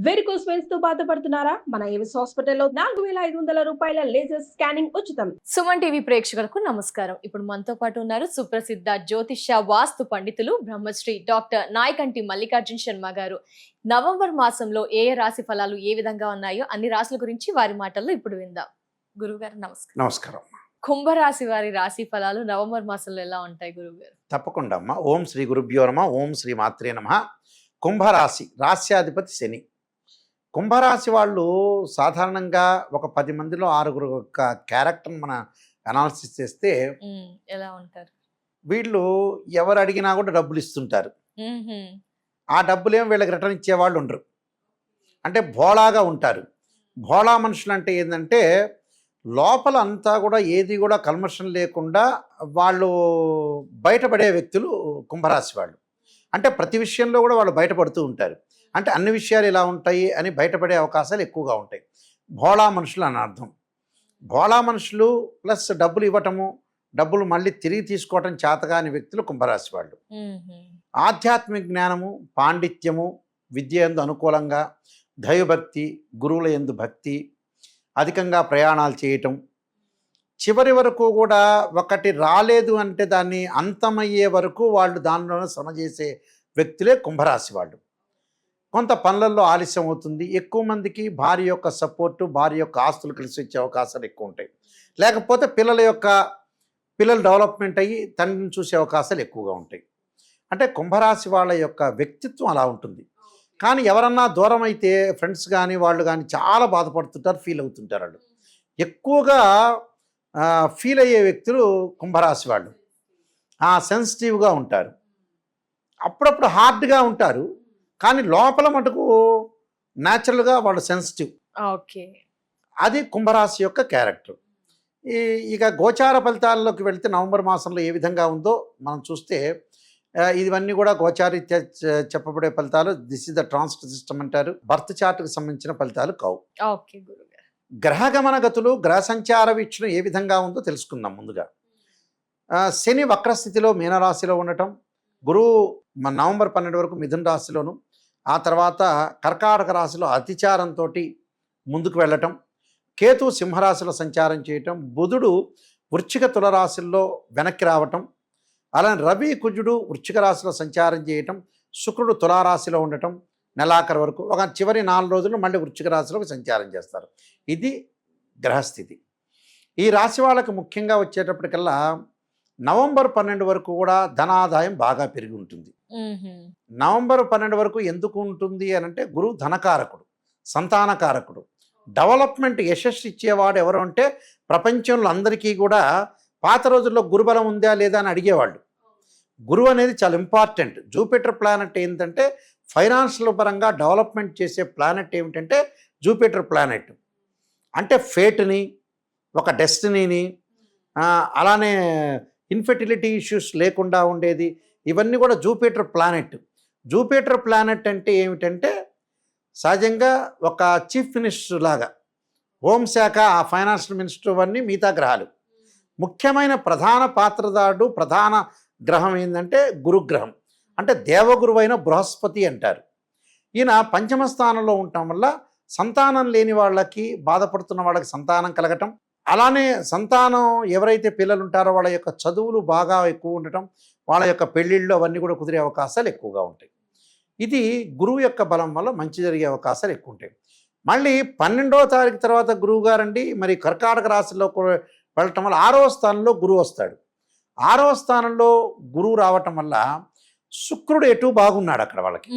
Varicose వెన్స్తో బాధపడుతున్నారా? మన Avis హాస్పిటల్లో నాలుగు వేల ఐదు వందల రూపాయల లేజర్ స్కానింగ్ ఉచితం. సుమన్ టీవీ ప్రేక్షకులకు నమస్కారం. ఇప్పుడు మనతో పాటు ఉన్నారు సుప్రసిద్ధ జ్యోతిష వాస్తు పండితులు బ్రహ్మశ్రీ డాక్టర్ నాయకంటి మల్లికార్జున్ శర్మ గారు. నవంబర్ మాసంలో ఏ ఏ రాశి ఫలాలు ఏ విధంగా ఉన్నాయో అన్ని రాశుల గురించి వారి మాటల్లో ఇప్పుడు విందాం. గురుగారు నమస్కారం. నమస్కారం. కుంభరాశి వారి రాశి ఫలాలు నవంబర్ మాసంలో ఎలా ఉంటాయి గురుగారు తప్పకుండా అమ్మా. ఓం శ్రీ గురుభ్యో నమ ఓం శ్రీ మాత్రే నమ. కుంభరాశి రాశ్యాధిపతి శని. కుంభరాశి వాళ్ళు సాధారణంగా ఒక పది మందిలో ఆరుగురు యొక్క క్యారెక్టర్ మన అనాలిసిస్ చేస్తే ఎలా ఉంటారు? వీళ్ళు ఎవరు అడిగినా కూడా డబ్బులు ఇస్తుంటారు. ఆ డబ్బులేం వీళ్ళకి రిటర్న్ ఇచ్చేవాళ్ళు ఉండరు. అంటే భోళాగా ఉంటారు. భోళా మనుషులు అంటే ఏంటంటే లోపల అంతా కూడా ఏది కూడా కల్మషం లేకుండా వాళ్ళు బయటపడే వ్యక్తులు కుంభరాశి వాళ్ళు. అంటే ప్రతి విషయంలో కూడా వాళ్ళు బయటపడుతూ ఉంటారు. అంటే అన్ని విషయాలు ఇలా ఉంటాయి అని బయటపడే అవకాశాలు ఎక్కువగా ఉంటాయి. భోళా మనుషులు అని అర్థం. భోళా మనుషులు ప్లస్ డబ్బులు ఇవ్వటము డబ్బులు మళ్ళీ తిరిగి తీసుకోవటం చేతగాని వ్యక్తులు కుంభరాశి వాళ్ళు. ఆధ్యాత్మిక జ్ఞానము పాండిత్యము విద్య ఎందు అనుకూలంగా దైవభక్తి గురువుల ఎందు భక్తి అధికంగా ప్రయాణాలు చేయటం. చివరి వరకు కూడా ఒకటి రాలేదు అంటే దాన్ని అంతమయ్యే వరకు వాళ్ళు దానిలోనే శ్రమ చేసే వ్యక్తులే కుంభరాశి వాళ్ళు. కొంత పనులలో ఆలస్యం అవుతుంది. ఎక్కువ మందికి భార్య యొక్క సపోర్టు భార్య యొక్క ఆస్తులు కలిసి వచ్చే అవకాశాలు ఎక్కువ ఉంటాయి. లేకపోతే పిల్లల యొక్క పిల్లలు డెవలప్మెంట్ అయ్యి తండ్రిని చూసే అవకాశాలు ఎక్కువగా ఉంటాయి. అంటే కుంభరాశి వాళ్ళ యొక్క వ్యక్తిత్వం అలా ఉంటుంది. కానీ ఎవరన్నా దూరం అయితే ఫ్రెండ్స్ కానీ వాళ్ళు కానీ చాలా బాధపడుతుంటారు ఫీల్ అవుతుంటారు వాళ్ళు. ఎక్కువగా ఫీల్ అయ్యే వ్యక్తులు కుంభరాశి వాళ్ళు. సెన్సిటివ్గా ఉంటారు. అప్పుడప్పుడు హార్డ్గా ఉంటారు. కానీ లోపల మటుకు న్యాచురల్గా వాళ్ళు సెన్సిటివ్. ఓకే. అది కుంభరాశి యొక్క క్యారెక్టర్. ఈ ఇక గోచార ఫలితాల్లోకి వెళ్తే నవంబర్ మాసంలో ఏ విధంగా ఉందో మనం చూస్తే ఇవన్నీ కూడా గోచారీత్యా చెప్పబడే ఫలితాలు. This is the transit system అంటారు. బర్త్ చార్ట్కి సంబంధించిన ఫలితాలు కావు. ఓకే గ్రహగమన గతులు గ్రహ సంచార వీక్షణ ఏ విధంగా ఉందో తెలుసుకుందాం ముందుగా. శని వక్రస్థితిలో మీనరాశిలో ఉండటం గురువు మన నవంబర్ పన్నెండు వరకు మిథున రాశిలోను ఆ తర్వాత కర్కాటక రాశిలో అతిచారంతో ముందుకు వెళ్ళటం కేతు సింహరాశిలో సంచారం చేయటం బుధుడు వృచ్చిక తులరాశుల్లో వెనక్కి రావటం అలానే రవి కుజుడు వృచ్చిక రాశిలో సంచారం చేయటం శుక్రుడు తులారాశిలో ఉండటం నెలాఖరు వరకు. ఒక చివరి నాలుగు రోజులు మళ్ళీ వృచ్చిక రాశిలోకి సంచారం చేస్తారు. ఇది గ్రహస్థితి. ఈ రాశి వాళ్ళకి ముఖ్యంగా వచ్చేటప్పటికల్లా నవంబర్ పన్నెండు వరకు కూడా ధనాదాయం బాగా పెరిగి ఉంటుంది. నవంబర్ పన్నెండు వరకు ఎందుకు ఉంటుంది అని అంటే గురువు ధనకారకుడు సంతానకారకుడు. డెవలప్మెంట్ యశస్సు ఇచ్చేవాడు ఎవరు అంటే ప్రపంచంలో అందరికీ కూడా పాత రోజుల్లో గురుబలం ఉందా లేదా అని అడిగేవాళ్ళు. గురువు అనేది చాలా ఇంపార్టెంట్ జూపిటర్ ప్లానెట్ ఏంటంటే ఫైనాన్షియల్ పరంగా డెవలప్మెంట్ చేసే ప్లానెట్ ఏమిటంటే జూపిటర్ ప్లానెట్ అంటే ఫేట్ని ఒక డెస్టినీని అలానే ఇన్ఫెర్టిలిటీ ఇష్యూస్ లేకుండా ఉండేది. ఇవన్నీ కూడా జూపిటర్ ప్లానెట్. జూపిటర్ ప్లానెట్ అంటే ఏమిటంటే సహజంగా ఒక చీఫ్ మినిస్టర్ లాగా హోంశాఖ ఆ ఫైనాన్షియల్ మినిస్టర్ అవన్నీ మిగతా గ్రహాలు. ముఖ్యమైన ప్రధాన పాత్రదారుడు ప్రధాన గ్రహం ఏంటంటే గురుగ్రహం. అంటే దేవగురువైన బృహస్పతి అంటారు. ఈయన పంచమ స్థానంలో ఉండటం వల్ల సంతానం లేని వాళ్ళకి బాధపడుతున్న వాళ్ళకి సంతానం కలగటం అలానే సంతానం ఎవరైతే పిల్లలు ఉంటారో వాళ్ళ యొక్క చదువులు బాగా ఎక్కువ ఉండటం వాళ్ళ యొక్క పెళ్ళిళ్ళు అవన్నీ కూడా కుదిరే అవకాశాలు ఎక్కువగా ఉంటాయి. ఇది గురువు యొక్క బలం వల్ల మంచి జరిగే అవకాశాలు ఎక్కువ ఉంటాయి మళ్ళీ పన్నెండవ తారీఖు తర్వాత గురువు గారండి మరి కర్కాటక రాశిలో వెళ్ళటం వల్ల ఆరవ స్థానంలో గురువు వస్తాడు. ఆరవ స్థానంలో గురువు రావటం వల్ల శుక్రుడు ఎటు బాగున్నాడు అక్కడ వాళ్ళకి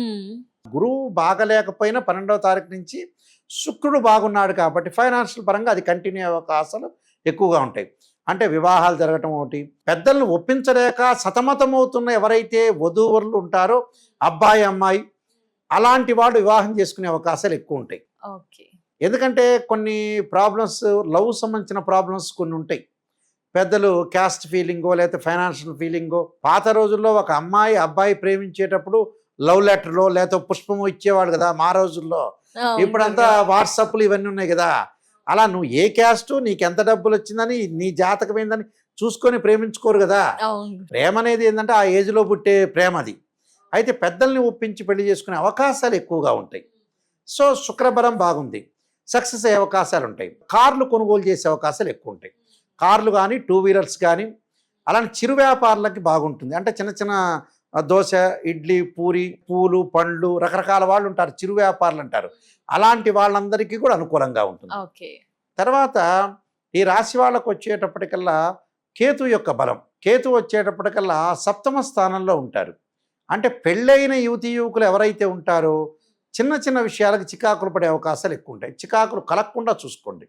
గురువు బాగలేకపోయినా పన్నెండవ తారీఖు నుంచి శుక్రుడు బాగున్నాడు కాబట్టి ఫైనాన్షియల్ పరంగా అది కంటిన్యూ అయ్యే అవకాశాలు ఎక్కువగా ఉంటాయి. అంటే వివాహాలు జరగటం ఒకటి పెద్దలను ఒప్పించలేక సతమతమవుతున్న ఎవరైతే వధూవరులు ఉంటారో అబ్బాయి అమ్మాయి అలాంటి వాళ్ళు వివాహం చేసుకునే అవకాశాలు ఎక్కువ ఉంటాయి. ఓకే. ఎందుకంటే కొన్ని ప్రాబ్లమ్స్ లవ్ సంబంధించిన ప్రాబ్లమ్స్ కొన్ని ఉంటాయి. పెద్దలు క్యాస్ట్ ఫీలింగో లేకపోతే ఫైనాన్షియల్ ఫీలింగో పాత రోజుల్లో ఒక అమ్మాయి అబ్బాయి ప్రేమించేటప్పుడు లవ్ లెటర్లో లేకపోతే పుష్పము ఇచ్చేవాడు కదా మా రోజుల్లో. ఇప్పుడంతా. వాట్సాప్లు ఇవన్నీ ఉన్నాయి కదా. అలా నువ్వు ఏ క్యాస్ట్ నీకు ఎంత డబ్బులు వచ్చిందని నీ జాతకం ఏందని చూసుకొని ప్రేమించుకోరు కదా. ప్రేమ అనేది ఏంటంటే ఆ ఏజ్లో పుట్టే ప్రేమ అది. అయితే పెద్దల్ని ఒప్పించి పెళ్ళి చేసుకునే అవకాశాలు ఎక్కువగా ఉంటాయి. సో శుక్రబలం బాగుంది. సక్సెస్ అయ్యే అవకాశాలు ఉంటాయి. కార్లు కొనుగోలు చేసే అవకాశాలు ఎక్కువ ఉంటాయి. కార్లు కానీ టూ వీలర్స్ కానీ అలానే చిరు వ్యాపారులకి బాగుంటుంది. అంటే చిన్న చిన్న దోశ ఇడ్లీ పూరి పూలు పండ్లు రకరకాల వాళ్ళు ఉంటారు చిరు వ్యాపారులు అంటారు. అలాంటి వాళ్ళందరికీ కూడా అనుకూలంగా ఉంటుంది. ఓకే. తర్వాత ఈ రాశి వాళ్ళకు వచ్చేటప్పటికల్లా కేతు యొక్క బలం. కేతు వచ్చేటప్పటికల్లా సప్తమ స్థానంలో ఉంటారు. అంటే పెళ్ళైన యువతి యువకులు ఎవరైతే ఉంటారో చిన్న చిన్న విషయాలకు చికాకులు పడే అవకాశాలు ఎక్కువ ఉంటాయి. చికాకులు కలగకుండా చూసుకోండి.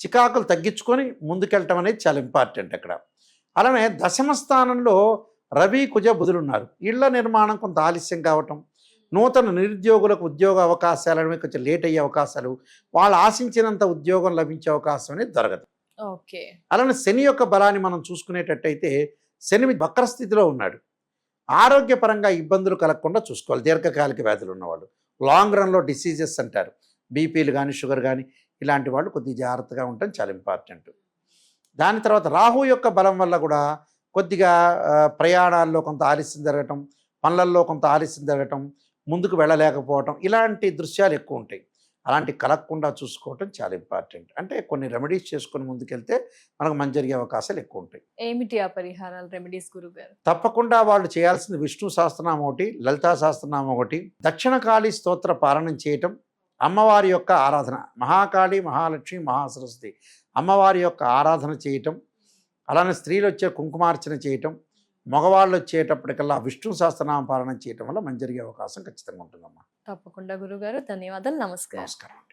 చికాకులు తగ్గించుకొని ముందుకెళ్ళటం అనేది చాలా ఇంపార్టెంట్ అక్కడ. అలానే దశమ స్థానంలో రవి కుజ బుధులు ఉన్నారు ఇళ్ళ నిర్మాణం కొంత ఆలస్యం కావటం నూతన నిరుద్యోగులకు ఉద్యోగ అవకాశాలు అనేవి కొంచెం లేట్ అయ్యే అవకాశాలు వాళ్ళు ఆశించినంత ఉద్యోగం లభించే అవకాశం అనేది దొరకదు. ఓకే. అలానే శని యొక్క బలాన్ని మనం చూసుకునేటట్టయితే శని వక్ర స్థితిలో ఉన్నాడు. ఆరోగ్యపరంగా ఇబ్బందులు కలగకుండా చూసుకోవాలి. దీర్ఘకాలిక వ్యాధులు ఉన్నవాళ్ళు. లాంగ్ రన్లో డిసీజెస్ అంటారు. బీపీలు కానీ షుగర్ కానీ ఇలాంటి వాళ్ళు కొద్దిగా జాగ్రత్తగా ఉండటం చాలా ఇంపార్టెంట్. దాని తర్వాత రాహు యొక్క బలం వల్ల కూడా కొద్దిగా ప్రయాణాల్లో కొంత ఆలస్యం జరగటం పనులల్లో కొంత ఆలస్యం జరగటం ముందుకు వెళ్ళలేకపోవటం ఇలాంటి దృశ్యాలు ఎక్కువ ఉంటాయి. అలాంటి కలగకుండా చూసుకోవటం చాలా ఇంపార్టెంట్. అంటే కొన్ని రెమెడీస్ చేసుకొని ముందుకెళ్తే మనకు మంచి జరిగే అవకాశాలు ఎక్కువ ఉంటాయి. ఏమిటి ఆ పరిహారాలు రెమెడీస్ గురువు గారు తప్పకుండా వాళ్ళు చేయాల్సింది విష్ణు సహస్రనామం ఒకటి లలితా సహస్రనామం ఒకటి దక్షిణకాళి స్తోత్ర పాలనం చేయటం అమ్మవారి యొక్క ఆరాధన మహాకాళి మహాలక్ష్మి మహాసరస్వతి అమ్మవారి యొక్క ఆరాధన చేయటం అలానే స్త్రీలు వచ్చే కుంకుమార్చన చేయటం మగవాళ్ళు వచ్చేటప్పటికల్లా విష్ణు సహస్రనామ పాలన చేయటం వల్ల మంచి జరిగే అవకాశం ఖచ్చితంగా ఉంటుందమ్మా. తప్పకుండా గురువు గారు ధన్యవాదాలు నమస్కారం. నమస్కారం.